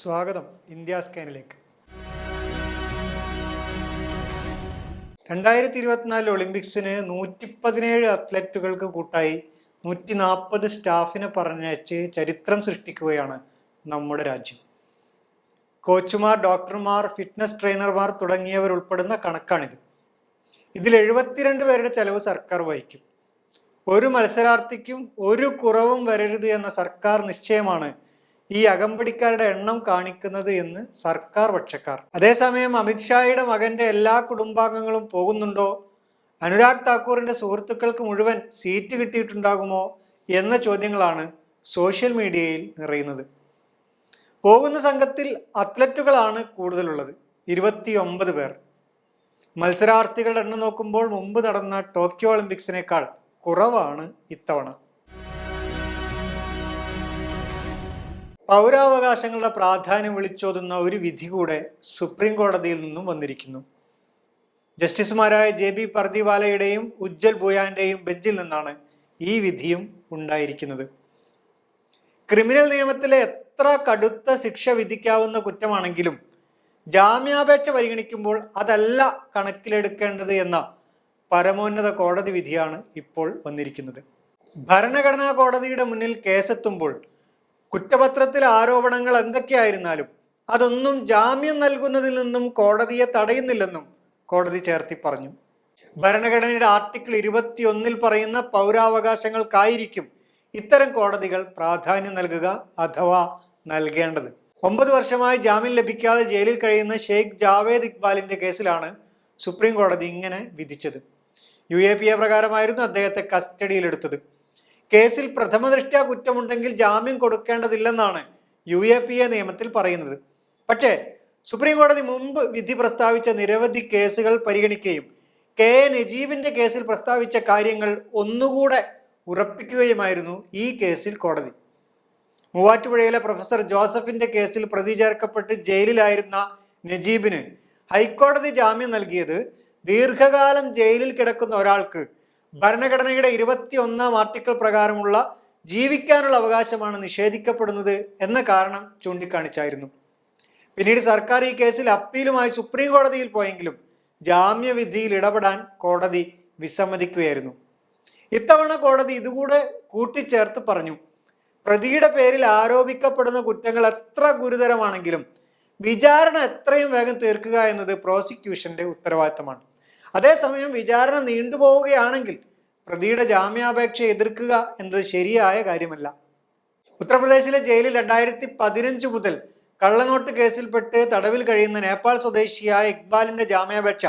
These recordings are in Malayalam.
സ്വാഗതം ഇന്ത്യ സ്കാനിലേക്ക്. രണ്ടായിരത്തി ഇരുപത്തിനാല് ഒളിമ്പിക്സിന് നൂറ്റി പതിനേഴ് അത്ലറ്റുകൾക്ക് കൂട്ടായി നൂറ്റി നാൽപ്പത് സ്റ്റാഫിനെ പറഞ്ഞയച്ച് ചരിത്രം സൃഷ്ടിക്കുകയാണ് നമ്മുടെ രാജ്യം. കോച്ചുമാർ ഡോക്ടർമാർ ഫിറ്റ്നസ് ട്രെയിനർമാർ തുടങ്ങിയവർ തുടങ്ങിയവരുൾപ്പെടുന്ന കണക്കാണിത്. ഇതിൽ എഴുപത്തിരണ്ട് പേരുടെ ചെലവ് സർക്കാർ വഹിക്കും. ഒരു മത്സരാർത്ഥിക്കും ഒരു കുറവും വരരുത് എന്ന സർക്കാർ നിശ്ചയമാണ് ഈ അകമ്പടിക്കാരുടെ എണ്ണം കാണിക്കുന്നത് എന്ന് സർക്കാർ പക്ഷക്കാർ. അതേസമയം അമിത്ഷായുടെ മകന്റെ എല്ലാ കുടുംബാംഗങ്ങളും പോകുന്നുണ്ടോ? അനുരാഗ് താക്കൂറിന്റെ സുഹൃത്തുക്കൾക്ക് മുഴുവൻ സീറ്റ് കിട്ടിയിട്ടുണ്ടാകുമോ എന്ന ചോദ്യങ്ങളാണ് സോഷ്യൽ മീഡിയയിൽ നിറയുന്നത്. പോകുന്ന സംഘത്തിൽ അത്ലറ്റുകളാണ് കൂടുതലുള്ളത്. ഇരുപത്തിയൊമ്പത് പേർ. മത്സരാർത്ഥികളുടെ എണ്ണം നോക്കുമ്പോൾ മുമ്പ് നടന്ന ടോക്കിയോ ഒളിമ്പിക്സിനേക്കാൾ കുറവാണ് ഇത്തവണ. പൗരാവകാശങ്ങളുടെ പ്രാധാന്യം വിളിച്ചോതുന്ന ഒരു വിധി കൂടെ സുപ്രീം കോടതിയിൽ നിന്നും വന്നിരിക്കുന്നു. ജസ്റ്റിസുമാരായ ജെ ബി പർദിവാലയുടെയും ഉജ്ജൽ ബുയാന്റെയും ബെഞ്ചിൽ നിന്നാണ് ഈ വിധിയും ഉണ്ടായിരിക്കുന്നത്. ക്രിമിനൽ നിയമത്തിലെ എത്ര കടുത്ത ശിക്ഷ വിധിക്കാവുന്ന കുറ്റമാണെങ്കിലും ജാമ്യാപേക്ഷ പരിഗണിക്കുമ്പോൾ അതല്ല കണക്കിലെടുക്കേണ്ടത് എന്ന പരമോന്നത കോടതി വിധിയാണ് ഇപ്പോൾ വന്നിരിക്കുന്നത്. ഭരണഘടനാ കോടതിയുടെ മുന്നിൽ കേസെത്തുമ്പോൾ കുറ്റപത്രത്തിലെ ആരോപണങ്ങൾ എന്തൊക്കെയായിരുന്നാലും അതൊന്നും ജാമ്യം നൽകുന്നതിൽ നിന്നും കോടതിയെ തടയുന്നില്ലെന്നും കോടതി ചേർത്തി പറഞ്ഞു. ഭരണഘടനയുടെ ആർട്ടിക്കിൾ ഇരുപത്തിയൊന്നിൽ പറയുന്ന പൗരാവകാശങ്ങൾക്കായിരിക്കും ഇത്തരം കോടതികൾ പ്രാധാന്യം നൽകുക അഥവാ നൽകേണ്ടത്. ഒമ്പത് വർഷമായി ജാമ്യം ലഭിക്കാതെ ജയിലിൽ കഴിയുന്ന ഷെയ്ഖ് ജാവേദ് ഇക്ബാലിന്റെ കേസിലാണ് സുപ്രീം കോടതി ഇങ്ങനെ വിധിച്ചത്. യു എ പി എ പ്രകാരമായിരുന്നു അദ്ദേഹത്തെ കസ്റ്റഡിയിലെടുത്തത്. കേസിൽ പ്രഥമ ദൃഷ്ട്യാ കുറ്റമുണ്ടെങ്കിൽ ജാമ്യം കൊടുക്കേണ്ടതില്ലെന്നാണ് യു എ പി എ നിയമത്തിൽ പറയുന്നത്. പക്ഷേ സുപ്രീം കോടതി മുമ്പ് വിധി പ്രസ്താവിച്ച നിരവധി കേസുകൾ പരിഗണിക്കുകയും കെ. എ. നജീബിന്റെ കേസിൽ പ്രസ്താവിച്ച കാര്യങ്ങൾ ഒന്നുകൂടെ ഉറപ്പിക്കുകയുമായിരുന്നു ഈ കേസിൽ കോടതി. മൂവാറ്റുപുഴയിലെ പ്രൊഫസർ ജോസഫിന്റെ കേസിൽ പ്രതി ചേർക്കപ്പെട്ട് ജയിലിലായിരുന്ന നജീബിന് ഹൈക്കോടതി ജാമ്യം നൽകിയത് ദീർഘകാലം ജയിലിൽ കിടക്കുന്ന ഒരാൾക്ക് ഭരണഘടനയുടെ ഇരുപത്തി ഒന്നാം ആർട്ടിക്കിൾ പ്രകാരമുള്ള ജീവിക്കാനുള്ള അവകാശമാണ് നിഷേധിക്കപ്പെടുന്നത് എന്ന കാരണം ചൂണ്ടിക്കാണിച്ചായിരുന്നു. പിന്നീട് സർക്കാർ ഈ കേസിൽ അപ്പീലുമായി സുപ്രീം കോടതിയിൽ പോയെങ്കിലും ജാമ്യവിധിയിൽ ഇടപെടാൻ കോടതി വിസമ്മതിക്കുകയായിരുന്നു. ഇത്തവണ കോടതി ഇതുകൂടെ കൂട്ടിച്ചേർത്ത് പറഞ്ഞു പ്രതിയുടെ പേരിൽ ആരോപിക്കപ്പെടുന്ന കുറ്റങ്ങൾ എത്ര ഗുരുതരമാണെങ്കിലും വിചാരണ എത്രയും വേഗം തീർക്കുക എന്നത് പ്രോസിക്യൂഷന്റെ ഉത്തരവാദിത്തമാണ്. അതേസമയം വിചാരണ നീണ്ടുപോവുകയാണെങ്കിൽ പ്രതിയുടെ ജാമ്യാപേക്ഷ എതിർക്കുക എന്നത് ശരിയായ കാര്യമല്ല. ഉത്തർപ്രദേശിലെ ജയിലിൽ രണ്ടായിരത്തി പതിനഞ്ച് മുതൽ കള്ളനോട്ട് കേസിൽപ്പെട്ട് തടവിൽ കഴിയുന്ന നേപ്പാൾ സ്വദേശിയായ ഇക്ബാലിന്റെ ജാമ്യാപേക്ഷ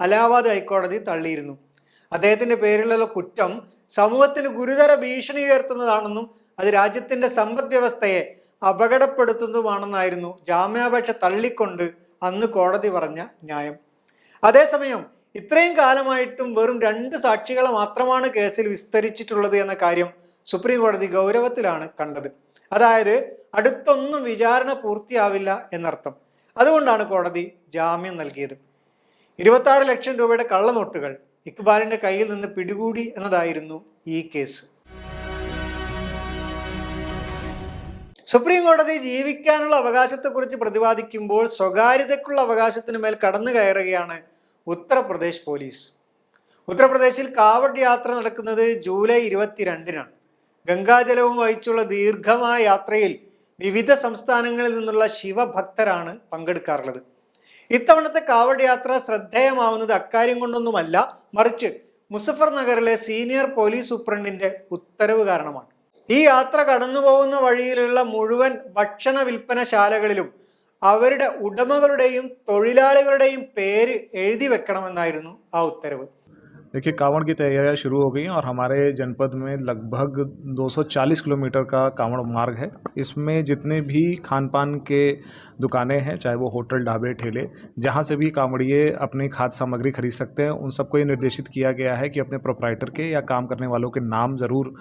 അലഹാബാദ് ഹൈക്കോടതി തള്ളിയിരുന്നു. അദ്ദേഹത്തിന്റെ പേരിലുള്ള കുറ്റം സമൂഹത്തിന് ഗുരുതര ഭീഷണി ഉയർത്തുന്നതാണെന്നും അത് രാജ്യത്തിന്റെ സമ്പദ് വ്യവസ്ഥയെ അപകടപ്പെടുത്തുന്നതുമാണെന്നായിരുന്നു ജാമ്യാപേക്ഷ തള്ളിക്കൊണ്ട് അന്ന് കോടതി പറഞ്ഞ ന്യായം. അതേസമയം ഇത്രയും കാലമായിട്ടും വെറും രണ്ട് സാക്ഷികളെ മാത്രമാണ് കേസിൽ വിസ്തരിച്ചിട്ടുള്ളത് എന്ന കാര്യം സുപ്രീം കോടതി ഗൗരവത്തിലാണ് കണ്ടത്. അതായത് അടുത്തൊന്നും വിചാരണ പൂർത്തിയാവില്ല എന്നർത്ഥം. അതുകൊണ്ടാണ് കോടതി ജാമ്യം നൽകിയത്. ഇരുപത്തി ലക്ഷം രൂപയുടെ കള്ളനോട്ടുകൾ ഇക്ബാലിന്റെ കയ്യിൽ നിന്ന് പിടികൂടി എന്നതായിരുന്നു ഈ കേസ്. സുപ്രീം കോടതി ജീവിക്കാനുള്ള അവകാശത്തെക്കുറിച്ച് പ്രതിപാദിക്കുമ്പോൾ സ്വകാര്യതയ്ക്കുള്ള അവകാശത്തിന് മേൽ കടന്നു കയറുകയാണ് ഉത്തർപ്രദേശ് പോലീസ്. ഉത്തർപ്രദേശിൽ കാവഡ് യാത്ര നടക്കുന്നത് ജൂലൈ ഇരുപത്തിരണ്ടിനാണ്. ഗംഗാജലവും വഹിച്ചുള്ള ദീർഘമായ യാത്രയിൽ വിവിധ സംസ്ഥാനങ്ങളിൽ നിന്നുള്ള ശിവഭക്തരാണ് പങ്കെടുക്കാറുള്ളത്. ഇത്തവണത്തെ കാവഡ് യാത്ര ശ്രദ്ധേയമാവുന്നത് അക്കാര്യം കൊണ്ടൊന്നുമല്ല മറിച്ച് മുസഫർ നഗറിലെ സീനിയർ പോലീസ് സൂപ്രണ്ടിന്റെ ഉത്തരവ് കാരണമാണ്. ഈ യാത്ര കടന്നുപോകുന്ന വഴിയിലുള്ള മുഴുവൻ ഭക്ഷണ വിൽപ്പനശാലകളിലും അവരുടെ ഉടമകളുടെയും തൊഴിലാളികളുടെയും പേര് എഴുതി വെക്കണമെന്നായിരുന്നു ആ ഉത്തരവ്. देखिए, कांवड़ की तैयारियाँ शुरू हो गई हैं और हमारे जनपद में लगभग 240 किलोमीटर का कांवड़ मार्ग है। इसमें जितने भी खान पान के दुकानें हैं, चाहे वो होटल, ढाबे, ठेले, जहाँ से भी कांवड़िए अपनी खाद्य सामग्री खरीद सकते हैं, उन सबको ये निर्देशित किया गया है कि अपने प्रोपराइटर के या काम करने वालों के नाम ज़रूर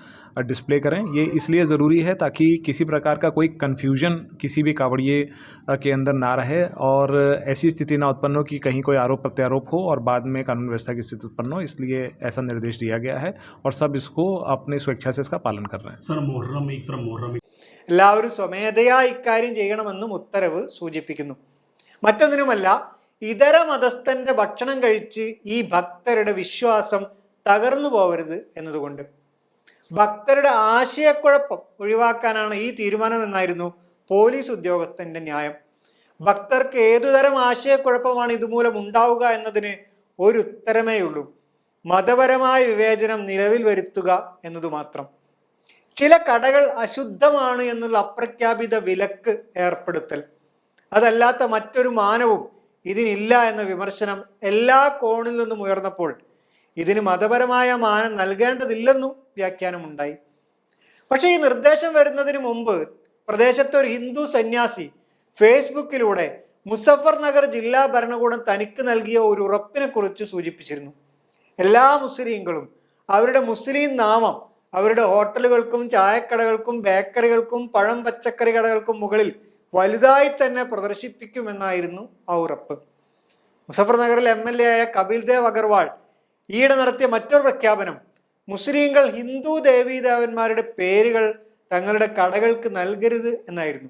डिस्प्ले करें। ये इसलिए ज़रूरी है ताकि किसी प्रकार का कोई कन्फ्यूज़न किसी भी कांवड़िए के अंदर ना रहे और ऐसी स्थिति ना उत्पन्न हो कि कहीं कोई आरोप प्रत्यारोप हो और बाद में कानून व्यवस्था की स्थिति उत्पन्न हो। इसलिए ऐसा निर्देश दिया गया है और सब इसको अपनी स्वेच्छा से इसका पालन कर रहे हैं सर मुहर्रम एक तरफ मुहर्रम എല്ലാവരും സ്വമേധയാ ഇക്കാര്യം ചെയ്യണമെന്നും ഉത്തരവ് സൂചിപ്പിക്കുന്നു മറ്റൊന്നിനുമല്ല ഇതര മതസ്ഥന്റെ ഭക്ഷണം കഴിച്ച് ഈ ഭക്തരുടെ വിശ്വാസം തകർന്നു പോകരുത് എന്നതുകൊണ്ട് ഭക്തരുടെ ആശയക്കുഴപ്പം ഒഴിവാക്കാനാണ് ഈ തീരുമാനം എന്നായിരുന്നു പോലീസ് ഉദ്യോഗസ്ഥന്റെ ന്യായം ഭക്തർക്ക് ഏതുതരം ആശയക്കുഴപ്പമാണ് ഇതുമൂലം ഉണ്ടാവുക എന്നതിന് ഒരു ഉത്തരമേ ഉള്ളൂ മതപരമായ വിവേചനം നിലവിൽ വരുത്തുക എന്നതു മാത്രം. ചില കടകൾ അശുദ്ധമാണ് എന്നുള്ള അപ്രഖ്യാപിത വിലക്ക് ഏർപ്പെടുത്തൽ. അതല്ലാത്ത മറ്റൊരു മാനവും ഇതിനില്ല എന്ന വിമർശനം എല്ലാ കോണിൽ നിന്നും ഉയർന്നപ്പോൾ ഇതിന് മതപരമായ മാനം നൽകേണ്ടതില്ലെന്നും വ്യാഖ്യാനമുണ്ടായി പക്ഷേ ഈ നിർദ്ദേശം വരുന്നതിന് മുമ്പ് പ്രദേശത്തെ ഒരു ഹിന്ദു സന്യാസി ഫേസ്ബുക്കിലൂടെ മുസഫർ നഗർ ജില്ലാ ഭരണകൂടം തനിക്ക് നൽകിയ ഒരു ഉറപ്പിനെ കുറിച്ച് സൂചിപ്പിച്ചിരുന്നു. എല്ലാ മുസ്ലിങ്ങളും അവരുടെ മുസ്ലിം നാമം അവരുടെ ഹോട്ടലുകൾക്കും ചായക്കടകൾക്കും ബേക്കറികൾക്കും പഴം പച്ചക്കറി കടകൾക്കും മുകളിൽ വലുതായി തന്നെ പ്രദർശിപ്പിക്കുമെന്നായിരുന്നു ആ ഉറപ്പ്. മുസഫർ നഗറിൽ എം എൽ എ ആയ കപിൽ ദേവ് അഗർവാൾ ഈയിടെ നടത്തിയ മറ്റൊരു പ്രഖ്യാപനം മുസ്ലിങ്ങൾ ഹിന്ദു ദേവീദേവന്മാരുടെ പേരുകൾ തങ്ങളുടെ കടകൾക്ക് നൽകരുത് എന്നായിരുന്നു.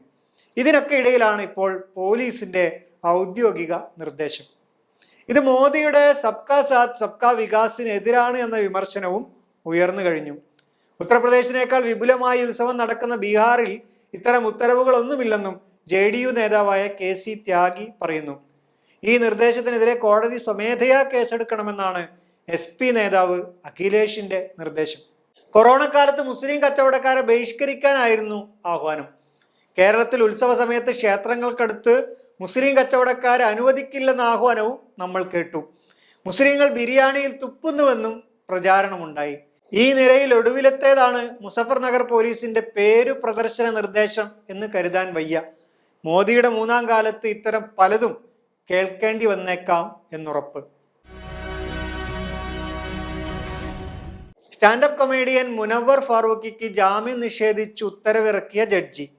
ഇതിനൊക്കെ ഇടയിലാണ് ഇപ്പോൾ പോലീസിന്റെ ഔദ്യോഗിക നിർദ്ദേശം. ഇത് മോദിയുടെ സബ്കാ സാത്ത് സബ്കാ വികാസിനെതിരാണ് എന്ന വിമർശനവും ഉയർന്നു കഴിഞ്ഞു. ഉത്തർപ്രദേശിനേക്കാൾ വിപുലമായി ഉത്സവം നടക്കുന്ന ബീഹാറിൽ ഇത്തരം ഉത്തരവുകളൊന്നുമില്ലെന്നും ജെ ഡി യു നേതാവായ കെ സി ത്യാഗി പറയുന്നു. ഈ നിർദ്ദേശത്തിനെതിരെ കോടതി സ്വമേധയാ കേസെടുക്കണമെന്നാണ് എസ് പി നേതാവ് അഖിലേഷിന്റെ നിർദ്ദേശം. കൊറോണ കാലത്ത് മുസ്ലിം കച്ചവടക്കാരെ ബഹിഷ്കരിക്കാനായിരുന്നു ആഹ്വാനം. കേരളത്തിൽ ഉത്സവ സമയത്ത് ക്ഷേത്രങ്ങൾക്കടുത്ത് മുസ്ലിം കച്ചവടക്കാരെ അനുവദിക്കില്ലെന്ന ആഹ്വാനവും നമ്മൾ കേട്ടു. മുസ്ലിങ്ങൾ ബിരിയാണിയിൽ തുപ്പുന്നുവെന്നും പ്രചാരണമുണ്ടായി. ഈ നിരയിൽ ഒടുവിലത്തേതാണ് മുസഫർ നഗർ പോലീസിന്റെ പേരു പ്രദർശന നിർദ്ദേശം എന്ന് കരുതാൻ വയ്യ. മോദിയുടെ മൂന്നാം കാലത്ത് ഇത്തരം പലതും കേൾക്കേണ്ടി വന്നേക്കാം എന്നുറപ്പ്. സ്റ്റാൻഡപ്പ് കൊമേഡിയൻ മുനവർ ഫാറൂഖിക്ക് ജാമ്യം നിഷേധിച്ച് ഉത്തരവിറക്കിയ ജഡ്ജി.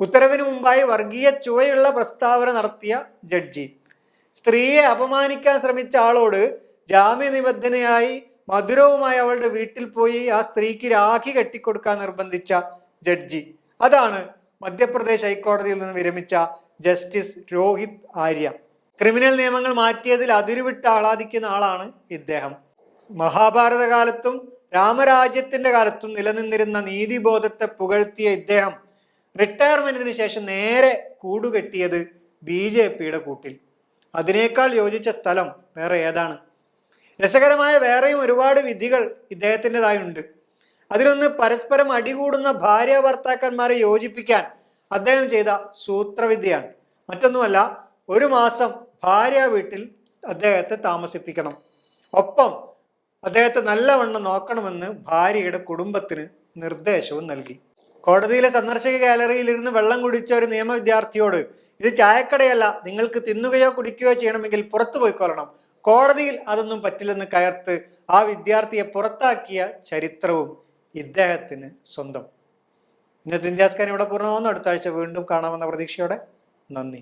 ഉത്തരവിന് മുമ്പായി വർഗീയ ചുവയുള്ള പ്രസ്താവന നടത്തിയ ജഡ്ജി. സ്ത്രീയെ അപമാനിക്കാൻ ശ്രമിച്ച ആളോട് ജാമ്യ നിബന്ധനയായി മധുരവുമായി അവളുടെ വീട്ടിൽ പോയി ആ സ്ത്രീക്ക് രാഖി കെട്ടിക്കൊടുക്കാൻ നിർബന്ധിച്ച ജഡ്ജി. അതാണ് മധ്യപ്രദേശ് ഹൈക്കോടതിയിൽ നിന്ന് വിരമിച്ച ജസ്റ്റിസ് രോഹിത് ആര്യ. ക്രിമിനൽ നിയമങ്ങൾ മാറ്റിയതിൽ അതിരുവിട്ട് ആളാദിക്കുന്ന ആളാണ് ഇദ്ദേഹം. മഹാഭാരത കാലത്തും രാമരാജ്യത്തിന്റെ കാലത്തും നിലനിന്നിരുന്ന നീതിബോധത്തെ പുകഴ്ത്തിയ ഇദ്ദേഹം റിട്ടയർമെന്റിന് ശേഷം നേരെ കൂടുകെട്ടിയത് ബി ജെ പിയുടെ കൂട്ടിൽ. അതിനേക്കാൾ യോജിച്ച സ്ഥലം വേറെ ഏതാണ്? രസകരമായ വേറെയും ഒരുപാട് വിധികൾ ഇദ്ദേഹത്തിന്റെതായുണ്ട്. അതിനൊന്ന് പരസ്പരം അടികൂടുന്ന ഭാര്യ ഭർത്താക്കന്മാരെ യോജിപ്പിക്കാൻ അദ്ദേഹം ചെയ്ത സൂത്രവിദ്യയാണ് മറ്റൊന്നുമല്ല ഒരു മാസം ഭാര്യ വീട്ടിൽ അദ്ദേഹത്തെ താമസിപ്പിക്കണം. ഒപ്പം അദ്ദേഹത്തെ നല്ലവണ്ണം നോക്കണമെന്ന് ഭാര്യയുടെ കുടുംബത്തിന് നിർദ്ദേശവും നൽകി. കോടതിയിലെ സന്ദർശക ഗാലറിയിൽ ഇരുന്ന് വെള്ളം കുടിച്ച ഒരു നിയമ വിദ്യാർത്ഥിയോട് ഇത് ചായക്കടയല്ല നിങ്ങൾക്ക് തിന്നുകയോ കുടിക്കുകയോ ചെയ്യണമെങ്കിൽ പുറത്തു പോയിക്കൊള്ളണം കോടതിയിൽ അതൊന്നും പറ്റില്ലെന്ന് കയർത്ത് ആ വിദ്യാർത്ഥിയെ പുറത്താക്കിയ ചരിത്രവും ഇദ്ദേഹത്തിന് സ്വന്തം. ഇന്നത്തെ ഇന്ത്യാസ്കാൻ ഇവിടെ പൂർണമാകുന്നു അടുത്ത ആഴ്ച വീണ്ടും കാണാമെന്ന പ്രതീക്ഷയോടെ നന്ദി.